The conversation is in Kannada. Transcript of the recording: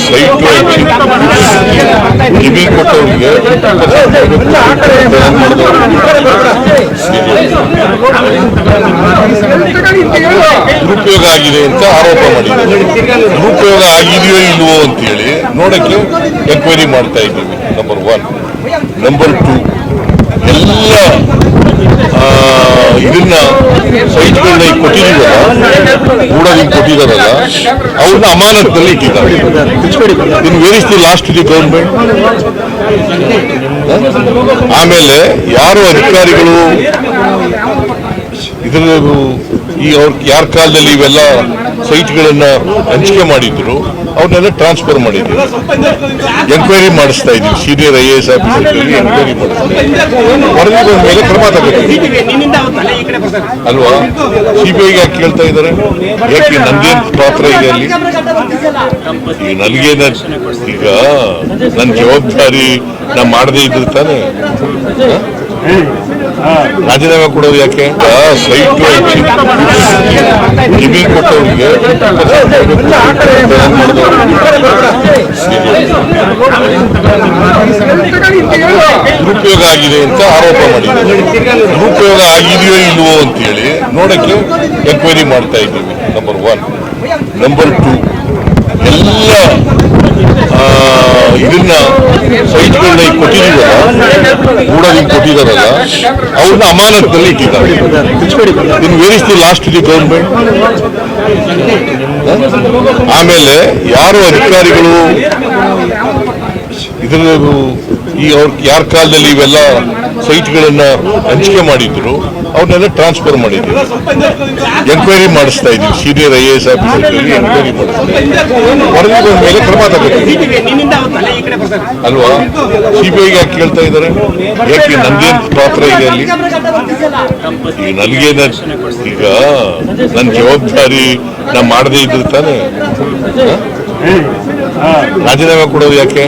ಸೈಟ್ ಜಮೀನು ಕೊಟ್ಟವ್ರಿಗೆ ದುರುಪಯೋಗ ಆಗಿದೆ ಅಂತ ಆರೋಪ ಮಾಡಿದ್ರು ದುರುಪಯೋಗ ಆಗಿದೆಯೋ ಇಲ್ವೋ ಅಂತೇಳಿ ನೋಡಕ್ಕೆ ಎಂಕ್ವೈರಿ ಮಾಡ್ತಾ ಇದ್ದೀವಿ ನಂಬರ್ ಒನ್ ನಂಬರ್ ಟೂ ಎಲ್ಲ ಇದನ್ನ ಸೈಟ್ಗಳನ್ನ ಈಗ ಕೊಟ್ಟಿದ್ದೀವಲ್ಲ ಗೂಡೋದಿಗೆ ಕೊಟ್ಟಿದಾರಲ್ಲ ಅವ್ರನ್ನ ಅಮಾನತ್ನಲ್ಲಿ ಇಟ್ಟಿದ್ದಾರೆ. In where lost the government. ಆಮೇಲೆ ಯಾರು ಅಧಿಕಾರಿಗಳು ಇದರ ಈ ಅವ್ರ ಯಾರ ಕಾಲದಲ್ಲಿ ಇವೆಲ್ಲ ಸೈಟ್ಗಳನ್ನ ಹಂಚಿಕೆ ಮಾಡಿದ್ರು, ಅವ್ರನ್ನೆಲ್ಲ ಟ್ರಾನ್ಸ್ಫರ್ ಮಾಡಿದ್ದೀವಿ ಎನ್ಕ್ವೈರಿ ಮಾಡಿಸ್ತಾ ಇದೀವಿ ಸೀನಿಯರ್ ಐ ಎ ಎಸ್ ಆಫೀಸರ್ಗಳಿಗೆ ಎಂಕ್ವೈರಿ ಮಾಡಿಸ್ತಾ ಇದ್ದೀವಿ. ವರದಿ ಮೇಲೆ ಕ್ರಮ ತಗೋ ಅಲ್ವಾ? ಸಿಬಿಐಗೆ ಯಾಕೆ ಕೇಳ್ತಾ ಇದ್ದಾರೆ? ಯಾಕೆ ನಂದೇನ್ ಪಾತ್ರ ಇದೆ ಅಲ್ಲಿ? ಈ ನನಗೇನ ಈಗ ನನ್ನ ಜವಾಬ್ದಾರಿ ನಾ ಮಾಡದೇ ಇದ್ರು ತಾನೆ? ರಾಜೀನಾಮೆ ಕೊಡೋದು ಯಾಕೆ? ಸೈಟ್ ಕಿವಿ ಕೊಟ್ಟವ್ರಿಗೆ ದುರುಪಯೋಗ ಆಗಿದೆ ಅಂತ ಆರೋಪ ಮಾಡಿದ್ದಾರೆ. ದುರುಪಯೋಗ ಆಗಿದೆಯೋ ಇಲ್ವೋ ಅಂತೇಳಿ ನೋಡಕ್ಕೆ ಎನ್ಕ್ವೈರಿ ಮಾಡ್ತಾ ಇದ್ದೀವಿ ನಂಬರ್ ಒನ್ ನಂಬರ್ ಟು ಎಲ್ಲ ಇದನ್ನ ಸೈಟ್ಗಳನ್ನ ಕೊಟ್ಟಿದ್ದೀವಲ್ಲ ಕೊಟ್ಟಿದಾರಲ್ಲ ಅವ್ರನ್ನ ಅಮಾನತ್ನಲ್ಲಿ ಇಟ್ಟಿದ್ದಾರೆ. In where is the lost the government ಆಮೇಲೆ ಯಾರು ಅಧಿಕಾರಿಗಳು ಇದ್ರ ಈ ಅವ್ರ ಯಾರ ಕಾಲದಲ್ಲಿ ಇವೆಲ್ಲ ಸೈಟ್ಗಳನ್ನ ಹಂಚಿಕೆ ಮಾಡಿದ್ರು ಅವ್ರನ್ನೆಲ್ಲ ಟ್ರಾನ್ಸ್ಫರ್ ಮಾಡಿದ್ರು ಎನ್ಕ್ವೈರಿ ಮಾಡಿಸ್ತಾ ಇದ್ದೀವಿ ಸೀನಿಯರ್ ಐ ಎ ಎಸ್ ಆಫೀಸರ್ಗಳಲ್ಲಿ ಎಂಕ್ವೈರಿ ಮಾಡಿಸ್ತಾ ಇದ್ದೀವಿ ವರದಿ ಮೇಲೆ ಕ್ರಮ ತಗೋತೀವಿ ಈ ಅಲ್ವಾ ಸಿಬಿಐಗೆ ಯಾಕೆ ಕೇಳ್ತಾ ಇದ್ದಾರೆ ಯಾಕೆ ನಂದೇನು ಪಾತ್ರ ಇದೆ ಅಲ್ಲಿ? ಈಗ ನನಗೇನ ಈಗ ನನ್ನ ಜವಾಬ್ದಾರಿ ನಾ ಮಾಡದೇ ಇದ್ರು ತಾನೆ? ರಾಜೀನಾಮೆ ಕೊಡೋದು ಯಾಕೆ?